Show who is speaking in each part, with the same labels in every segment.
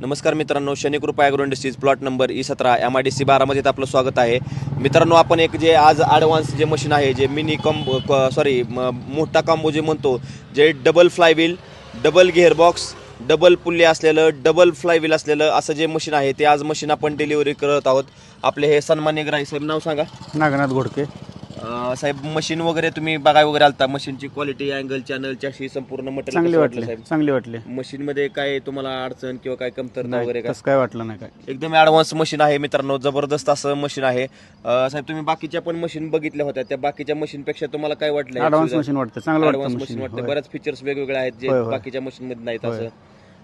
Speaker 1: नमस्कार मित्रांनो Shanikrupa agro industries plot number E सतरा एम आय डी सी बारामध्ये आपलं स्वागत आहे. मित्रांनो आपण एक जे आज ॲडव्हान्स जे मशीन आहे जे मिनी कॉम्बो सॉरी मोठा कॉम्बो जे म्हणतो जे double flywheel double gearbox double pulley असलेलं डबल फ्लायव्हील असलेलं असं जे मशीन आहे ते आज मशीन आपण डिलिव्हरी करत आहोत. आपले हे सन्मान्य ग्राही साहेब नाव सांगा.
Speaker 2: नागनाथ घोडके.
Speaker 1: अं, साहेब मशीन वगैरे तुम्ही बघाय वगैरे आलता. मशीनची क्वालिटी अँगल चॅनल चॅशी संपूर्ण
Speaker 2: चांगली
Speaker 1: मटेरियल
Speaker 2: वाटली
Speaker 1: साहेब?
Speaker 2: चांगली वाटली.
Speaker 1: मशीन मध्ये काय तुम्हाला अडचण किंवा काय कमतरता वगैरे काय?
Speaker 2: तसं काय वाटलं नाही काय
Speaker 1: एकदम ॲडव्हान्स मशीन आहे मित्रांनो जबरदस्त असं मशीन आहे. अं, साहेब तुम्ही बाकीच्या पण मशीन बघितल्या होत्या. त्या बाकीच्या मशीन पेक्षा तुम्हाला काय वाटलं?
Speaker 2: ॲडव्हान्स मशीन वाटतं चांगलं वाटतं
Speaker 1: ऍडव्हान्स
Speaker 2: मशीन
Speaker 1: मशीन वाटतं. बऱ्याच फीचर्स वेगवेगळे आहेत जे
Speaker 2: होय, होय.
Speaker 1: बाकीच्या मशीन मध्ये नाहीत. असं.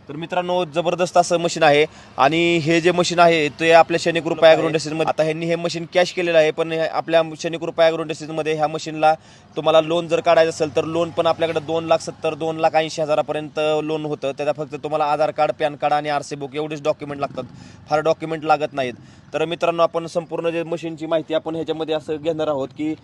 Speaker 1: तर मित्रांनो जबरदस्त असं मशीन आहे. आणि हे जे मशीन आहे ते आपल्या शनिकृपा ॲग्रो इंडस्ट्रीजमध्ये आता ह्यांनी हे मशीन कॅश केलेलं आहे पण हे आपल्या शनिकृपा ॲग्रो इंडस्ट्रीजमध्ये ह्या मशीनला तुम्हाला लोन जर काढायचं असेल तर लोन पण आपल्याकडे दोन लाख सत्तर दोन लाख ऐंशी हजारापर्यंत लोन होतं. त्याचा फक्त तुम्हाला आधार कार्ड पॅन कार्ड आणि आर सी बुक एवढेच डॉक्युमेंट लागतात. फार डॉक्युमेंट लागत नाहीत. तर मित्रांनो आपण संपूर्ण जे मशीनची माहिती आपण ह्याच्यामध्ये असं घेणार आहोत की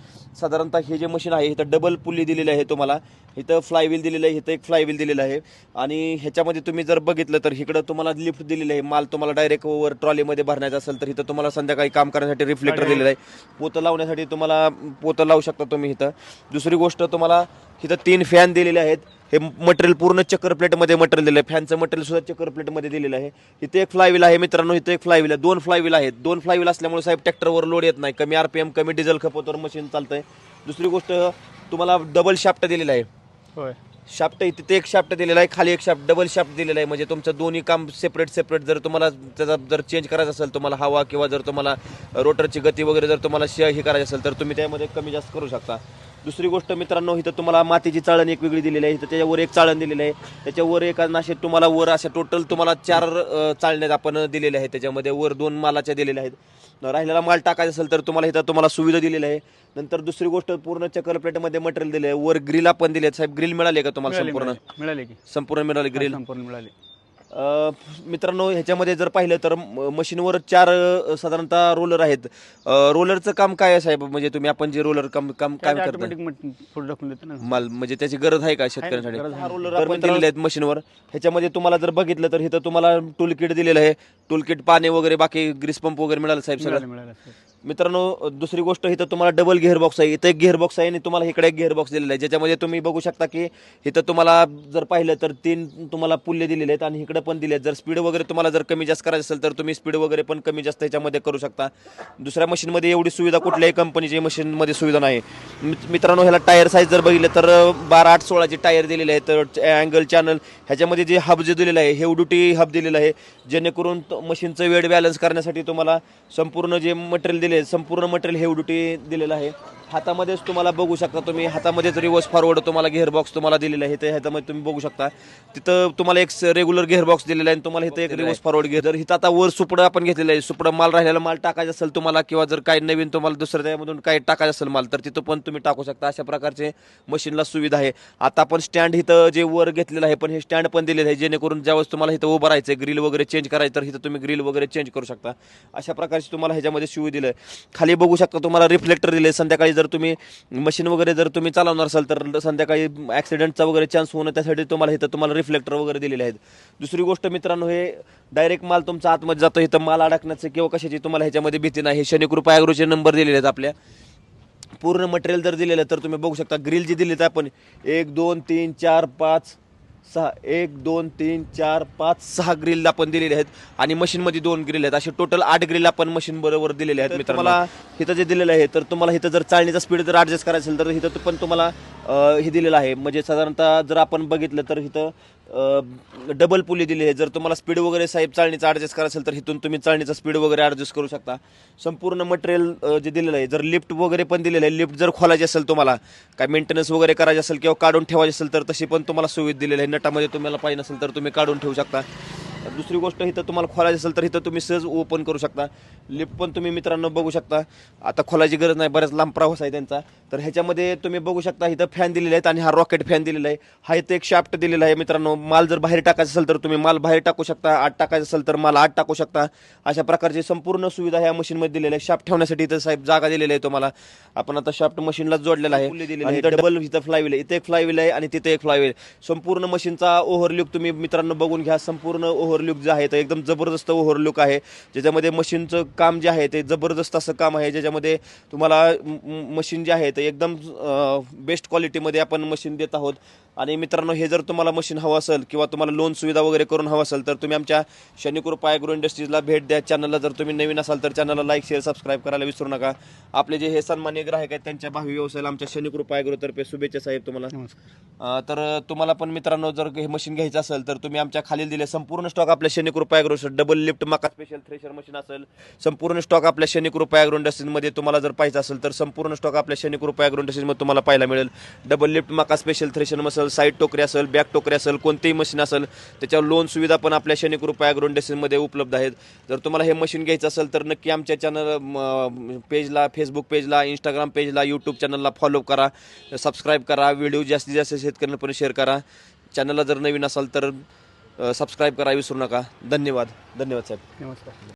Speaker 1: साधारणतः हे जे मशीन आहे इथं डबल पुल्ली दिलेली आहे तुम्हाला. इथं फ्लायव्हील दिलेलं आहे इथं एक फ्लायव्हील दिलेलं आहे. आणि ह्याच्यामध्ये तुम्ही जर बघितलं तर इकडं तुम्हाला लिफ्ट दिलेलं आहे. माल तुम्हाला डायरेक्ट वर ट्रॉलीमध्ये भरण्याचा असेल तर इथं तुम्हाला संध्याकाळी काम करण्यासाठी रिफ्लेक्टर दिलेलं आहे. पोतं लावण्यासाठी तुम्हाला पोतं लावू शकता तुम्ही इथं. दुसरी गोष्ट तुम्हाला इथं तीन फॅन दिलेले आहेत. हे मटेरियल पूर्ण चक्कर प्लेटमध्ये मटेरियल दिलं आहे. फॅनचं मटेरियल सुद्धा चक्कर प्लेटमध्ये दिलेलं आहे. इथे एक फ्लायव्हील आहे मित्रांनो इथे एक फ्लायव्हील आहे. दोन फ्लायव्हील आहेत. दोन फ्लायव्हील असल्यामुळे साहेब ट्रॅक्टरवर लोड येत नाही. कमी आरपीएम कमी डिझेल खपतवर मशीन चालतंय. दुसरी गोष्ट तुम्हाला डबल शाफ्ट दिलेला आहे. शाफ्ट इथे तिथे एक शाफ्ट दिलेला आहे खाली एक शाफ्ट डबल शाफ्ट दिलेला आहे. म्हणजे तुमचं दोन्ही काम सेपरेट सेपरेट जर तुम्हाला त्याचा जर चेंज करायचं असेल तुम्हाला हवा किंवा जर तुम्हाला रोटरची गती वगैरे जर तुम्हाला श हे करायचं असेल तर तुम्ही त्यामध्ये कमी जास्त करू शकता. दुसरी गोष्ट मित्रांनो इथं तुम्हाला मातीची चाळण एक वेगळी दिलेली आहे. इथं त्याच्यावर एक चाळण दिलेली आहे. त्याच्यावर एका नाशे तुम्हाला वर अशा टोटल तुम्हाला चार चाळण्यात आपण दिलेले आहेत. त्याच्यामध्ये वर दोन मालाच्या दिलेल्या आहेत. राहिलेला माल टाकायचा असेल तर तुम्हाला इथं तुम्हाला सुविधा दिलेली आहे. नंतर दुसरी गोष्ट पूर्ण चक्कर प्लेटमध्ये मटेरियल दिले आहे. वर ग्रिल आपण दिले आहेत साहेब ग्रिल मिळाली का तुम्हाला
Speaker 2: मिळाली
Speaker 1: संपूर्ण?
Speaker 2: मिळाली. मिळाली की.
Speaker 1: संपूर्ण मिळाली ग्रिल
Speaker 2: संपूर्ण मिळाली.
Speaker 1: मित्रांनो ह्याच्यामध्ये जर पाहिलं तर मशीनवर चार साधारणतः रोलर आहेत. रोलरचं काम काय आहे साहेब? म्हणजे तुम्ही आपण जे रोलर काम काम काय करता?
Speaker 2: ऑटोमॅटिक पुढे टाकून देते ना.
Speaker 1: माल म्हणजे त्याची गरज आहे का शेतकऱ्यांसाठी?
Speaker 2: गरज आहे.
Speaker 1: रोलर आपण दिलेले आहेत मशीनवर. ह्याच्यामध्ये तुम्हाला जर बघितलं तर इथं तुम्हाला टूल किट दिलेलं आहे. टूल किट पाणी वगैरे बाकी ग्रीस पंप वगैरे मिळालं साहेब सगळं.
Speaker 2: मिळाली मिळाली
Speaker 1: मित्रांनो दुसरी गोष्ट इथं तुम्हाला डबल गिअर बॉक्स आहे. इथं एक गिअर बॉक्स आहे आणि तुम्हाला इकडे एक गिअर बॉक्स दिलेला आहे. ज्याच्यामध्ये तुम्ही बघू शकता की इथं तुम्हाला जर पाहिलं तर तीन तुम्हाला पुल्ले दिलेले आहेत आणि इकडे पण दिले आहेत जर स्पीड वगैरे तुम्हाला जर कमी जास्त करायचं असेल तर तुम्ही स्पीड वगैरे पण कमी जास्त याच्यामध्ये करू शकता. दुसऱ्या मशीनमध्ये एवढी सुविधा कुठल्याही कंपनीची मशीनमध्ये सुविधा नाही. मित्रांनो ह्याला टायर साईज जर बघितलं तर बारा आठ सोळाचे टायर दिलेले आहेत तर अँगल चॅनल ह्याच्यामध्ये जे हब जे दिलेलं आहे हेव ड्युटी हब दिलेलं आहे. जेणेकरून तो- मशीनचं वेळ बॅलन्स करण्यासाठी तुम्हाला संपूर्ण जे मटेरियल दिले आहे, संपूर्ण मटेरियल हेव ड्युटी दिलेलं आहे. हातामध्येच तुम्हाला बघू शकता तुम्ही. हातामध्येच रिवर्स फॉरवर्ड तुम्हाला गिअर बॉक्स तुम्हाला दिलेला आहे. ते ह्याच्यामध्ये तुम्ही बघू शकता. तिथं तुम्हाला एक रेग्युलर गिअर बॉक्स दिलेला आहे आणि तुम्हाला इथं एक रिवर्स फॉरवर्ड गिअर जर इथं आता वर सुपडं आपण घेतलेलं आहे. सुपडं माल राहिलेला माल टाकायचा असेल तुम्हाला किंवा जर काही नवीन तुम्हाला दुसऱ्या त्यामधून काही टाकायचं असेल माल तर तिथं पण तुम्ही टाकू शकता. अशा प्रकारचे मशीनला सुविधा आहे. आता आपण स्टँड इथं जे वर घेतलेलं आहे पण हे स्टँड पण दिलेलं आहे. जेणेकरून ज्यावेळेस तुम्हाला इथं उभं राहायचं ग्रिल वगैरे चेंज करायचं तर इथं तुम्ही ग्रिल वगैरे चेंज करू शकता. अशा प्रकारची तुम्हाला ह्याच्यामध्ये सुविधा दिलं आहे. खाली बघू शकता तुम्हाला रिफ्लेक्टर दिले संध्याकाळी जर तुम्ही मशीन वगैरे जर तुम्ही चालवणार असाल तर संध्याकाळी ॲक्सिडेंटचा वगैरे चान्स होणं त्यासाठी तुम्हाला इथं तुम्हाला रिफ्लेक्टर वगैरे दिलेले आहेत. दुसरी गोष्ट मित्रांनो हे डायरेक्ट माल तुमचा आतमध्ये जातो. इथं माल अडकण्याचं किंवा कशाची तुम्हाला ह्याच्यामध्ये भीती नाही. हे शनिकृपा ॲग्रोचे नंबर दिलेले आहेत आपल्या. पूर्ण मटेरियल जर दिलेलं तर तुम्ही बघू शकता ग्रिल जी दिली तर आपण एक दोन तीन चार पाच सहा एक दोन तीन चार पाच सहा ग्रिल आपण दिलेले आहेत. आणि मशीनमध्ये दोन ग्रिल आहेत. असे टोटल आठ ग्रिल आपण मशीन बरोबर दिलेले आहेत मित्रांनो. मला इथं जे दिलेलं आहे तर तुम्हाला इथं जर चालणीचा स्पीड जर ॲडजस्ट करायचं असेल तर इथं पण तुम्हाला अं, हे दिलेलं आहे. म्हणजे साधारणतः जर आपण बघितलं तर इथं डबल पुली दिली आहे. जर तुम्हाला स्पीड वगैरे साहेब चाळणीचा ॲडजस्ट करायचं असेल तर इथून तुम्ही चाळणीचा स्पीड वगैरे ॲडजस्ट करू शकता. संपूर्ण मटेरियल जे दिलेलं आहे जर लिफ्ट वगैरे पण दिलेलं आहे लिफ्ट जर खोलायची असेल तुम्हाला काय मेंटेनन्स वगैरे करायचे असेल किंवा काढून ठेवायची असेल तर तशी पण तुम्हाला सुविधा दिलेली आहे. नटामध्ये तुम्हाला पाहिजे नसेल तर तुम्ही काढून ठेवू शकता. दुसरी गोष्ट इथं तुम्हाला खोलायची असेल तर इथं तुम्ही सहज ओपन करू शकता. लिफ्ट पण तुम्ही मित्रांनो बघू शकता. आता खोलायची गरज नाही बऱ्याच लांब प्रवास आहे त्यांचा. तर ह्याच्यामध्ये तुम्ही बघू शकता इथं फॅन दिलेले आहेत आणि हा रॉकेट फॅन दिलेला आहे. हा इथं एक शाफ्ट दिलेला आहे मित्रांनो. माल जर बाहेर टाकायचा असेल तर तुम्ही माल बाहेर टाकू शकता. आत टाकायचं असेल तर माल आत टाकू शकता. अशा प्रकारची संपूर्ण सुविधा ह्या मशीनमध्ये दिलेल्या आहे शाफ्ट ठेवण्यासाठी इथं साहेब जागा दिलेली आहे तुम्हाला. आपण आता शाफ्ट मशीनला जोडलेला आहे. डबल इथं फ्लायव्हील आहे. इथे एक फ्लायव्हील आहे आणि तिथे एक फ्लायव्हील संपूर्ण मशीनचा ओव्हरलुक तुम्ही मित्रांनो बघून घ्या. संपूर्ण ओव्हर ओव्हरलुक जे आहे ते एकदम जबरदस्त ओव्हरलुक आहे. ज्याच्यामध्ये मशीनचं काम जे आहे ते जबरदस्त असं काम आहे. ज्याच्यामध्ये तुम्हाला मशीन जे आहे ते एकदम बेस्ट क्वालिटीमध्ये आपण मशीन देत आहोत. आणि मित्रांनो हे जर तुम्हाला मशीन हवं असेल किंवा तुम्हाला लोन सुविधा वगैरे करून हवं असेल तर तुम्ही आमच्या शनिकृपा ॲग्रो इंडस्ट्रीजला भेट द्या. चॅनलला जर तुम्ही नवीन असाल तर चॅनलला लाईक शेअर सबस्क्राईब करायला विसरू नका. आपले जे हे सन्मान्य ग्राहक आहेत त्यांच्या भावी व्यवसायाला आमच्या शनिकृपा ॲग्रोतर्फे शुभेच्छा साहेब तुम्हाला. तर तुम्हाला पण मित्रांनो जर हे मशीन घ्यायचं असेल तर तुम्ही आमच्या खालील दिले संपूर्ण स्टॉक स्टॉक आपल्या शनिकृपा ॲग्रो डबल लिफ्ट मका स्पेशल थ्रेशर मशीन असेल संपूर्ण स्टॉक आपल्या शनिकृपा ॲग्रो इंडस्ट्रीजमध्ये तुम्हाला जर पाहिजे असेल तर संपूर्ण स्टॉक आपल्या शनिकृपा ॲग्रो इंडस्ट्रीजमध्ये तुम्हाला पाहायला मिळेल. डबल लिफ्ट मका स्पेशल थ्रेशर असेल साईड टोकरी असेल बॅक टोकरी असेल कोणतेही मशीन असेल त्याच्यावर लोन सुविधा पण आपल्या शनिकृपा ॲग्रो इंडस्ट्रीजमध्ये उपलब्ध आहेत. जर तुम्हाला हे मशीन घ्यायचं असेल तर नक्की आमच्या चॅनल पेजला फेसबुक पेजला इंस्टाग्राम पेजला यूट्यूब चॅनलला फॉलो करा. सबस्क्राईब करा. व्हिडिओ जास्तीत जास्त शेतकऱ्यांपर्यंत शेअर करा. चॅनलला जर नवीन असाल तर सबस्क्राईब करा विसरू नका. धन्यवाद. धन्यवाद साहेब.
Speaker 2: नमस्कार.